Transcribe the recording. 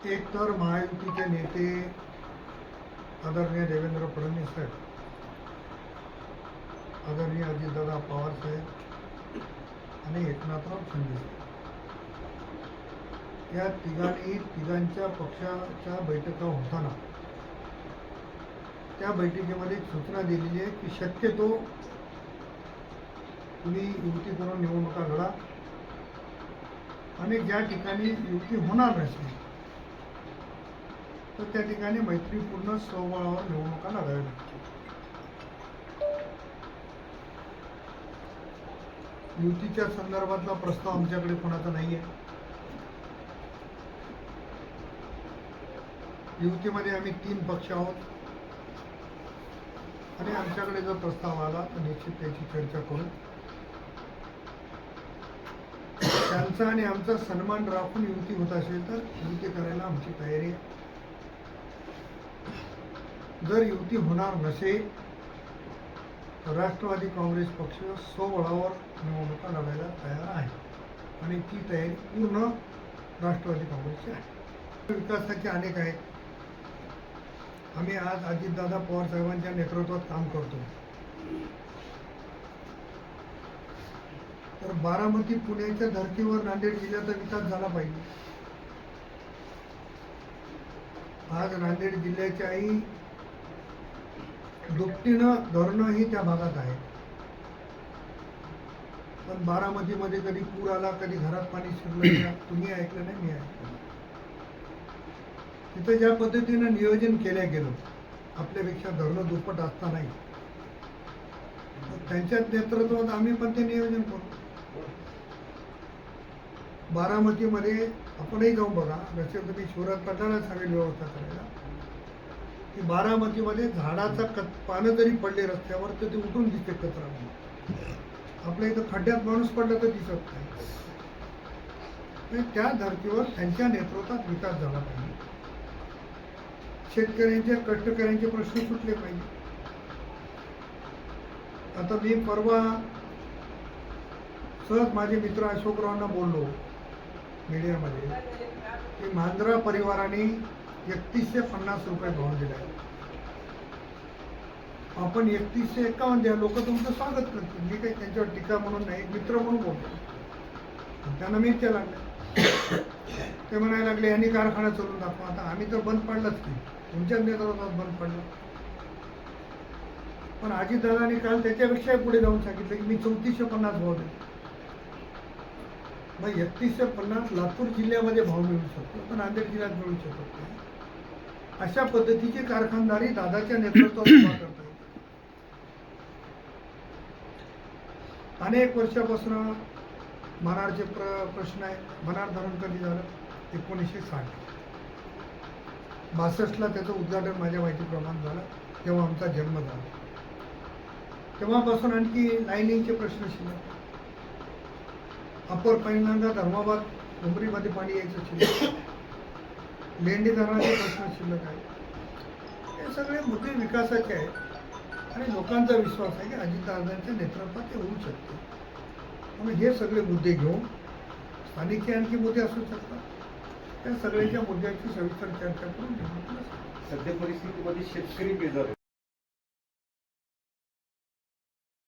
एक तर महायुतीचे नेते आदरणीय देवेंद्र फडणवीस साहेब आदरणीय अजितदादा पवार साहेब आणि एकनाथराव शिंदे साहेब. या तिघांनी तिघांच्या पक्षाच्या बैठका होताना त्या बैठकीमध्ये सूचना दिलेली आहे की शक्यतो तुम्ही युती करून निवडणुका घडा आणि ज्या ठिकाणी युती होणार नसेल तर त्या ठिकाणी मैत्रीपूर्ण स्वबळावर निवडणुका लढाव्या लागतील. युतीच्या संदर्भातला प्रस्ताव आमच्याकडे कोणाचा नाही आहे युतीमध्ये आम्ही तीन पक्ष आहोत. आणि आमच्याकडे जर प्रस्ताव आला तर निश्चित त्याची चर्चा करू. त्यांचा आणि आमचा सन्मान राखून युती होत असेल तर युती करायला आमची तयारी आहे. जर युती होणार नसेल तर राष्ट्रवादी काँग्रेस पक्ष स्वबळावर निवडणुका लढायला तयार आहे. आणि ती तयारी पूर्ण राष्ट्रवादी काँग्रेसची आहे. विकासाचे अनेक आहेत. आम्ही आज अजितदादा पवार साहेबांच्या नेतृत्वात काम करतो. तर बारामती पुण्याच्या धर्तीवर नांदेड जिल्ह्याचा विकास झाला पाहिजे. आज नांदेड जिल्ह्याच्याही दुपटीनं धरणंही त्या भागात आहे. पण बारामतीमध्ये कधी पूर आला कधी घरात पाणी शिरलं तुम्ही ऐकलं नाही मी ऐकलं तिथं ज्या पद्धतीनं नियोजन केलं गेलं आपल्यापेक्षा धरणं दुप्पट असता नाही त्यांच्याच नेतृत्वात आम्ही पण ते नियोजन करू. बारामतीमध्ये आपणही जाऊन बघा जसे तुम्ही शिवराज पटाला सांगेल व्यवस्था करायला. की बारामतीमध्ये झाडाचा कच पानं जरी पडले रस्त्यावर तर ते उठून दिसते कचरा आपल्या इथं खड्ड्यात माणूस पडला तर दिसत नाही. त्या धर्तीवर त्यांच्या नेतृत्वात विकास झाला पाहिजे. शेतकऱ्यांचे कष्टकऱ्यांचे प्रश्न सुटले पाहिजे. आता मी परवा सहज माझे मित्र अशोकरावांना बोललो मीडियामध्ये की मांजरा परिवाराने एकतीसशे पन्नास रुपये भाव दिला आपण एकतीसशे एकावन्न द्या लोक तुमचं स्वागत करतील. मी काही त्यांच्यावर टीका म्हणून नाही मित्र म्हणून बोलतो. त्यांना त्यांना मिरच्या लागल्या ते म्हणायला लागले यांनी कारखाना चालून दाखवा. आता आम्ही तर बंद पडलाच की. तुमच्याच नेतृत्वात बंद पडलं. पण अजितदादांनी काल त्याच्यापेक्षा पुढे जाऊन सांगितलं की मी चौतीसशे पन्नास भाव देतो. मग एकतीसशे पन्नास लातूर जिल्ह्यामध्ये भाव मिळू शकतो पण नांदेड जिल्ह्यात मिळू शकत नाही. अशा पद्धतीची कारखानदारी दादाच्या नेतृत्वात उभा करता येते. अनेक वर्षापासून मनारचे प्र प्रश्न आहे. मनार धरण कधी झालं एकोणीसशे साठ. बासष्टला त्याचं उद्घाटन माझ्या माहितीप्रमाणे झालं तेव्हा आमचा जन्म झाला. तेव्हापासून आणखी लाईनिंगचे प्रश्न शिल्लक. अपर पहिल्यांदा धर्माबाद उमरीमध्ये पाणी यायचं शिल्लक. मेंढी धरणाचे प्रश्न शिल्लक आहे हे सगळे मुद्दे विकासाचे आहेत. आणि लोकांचा विश्वास आहे की अजितदादांच्या नेतृत्वात ते होऊ शकते. म्हणून हे सगळे मुद्दे घेऊन स्थानिकचे आणखी मुद्दे असू शकतात. त्या सगळ्यांच्या मुद्द्यांची सविस्तर चर्चा करून सध्या परिस्थितीमध्ये शेतकरी बेजार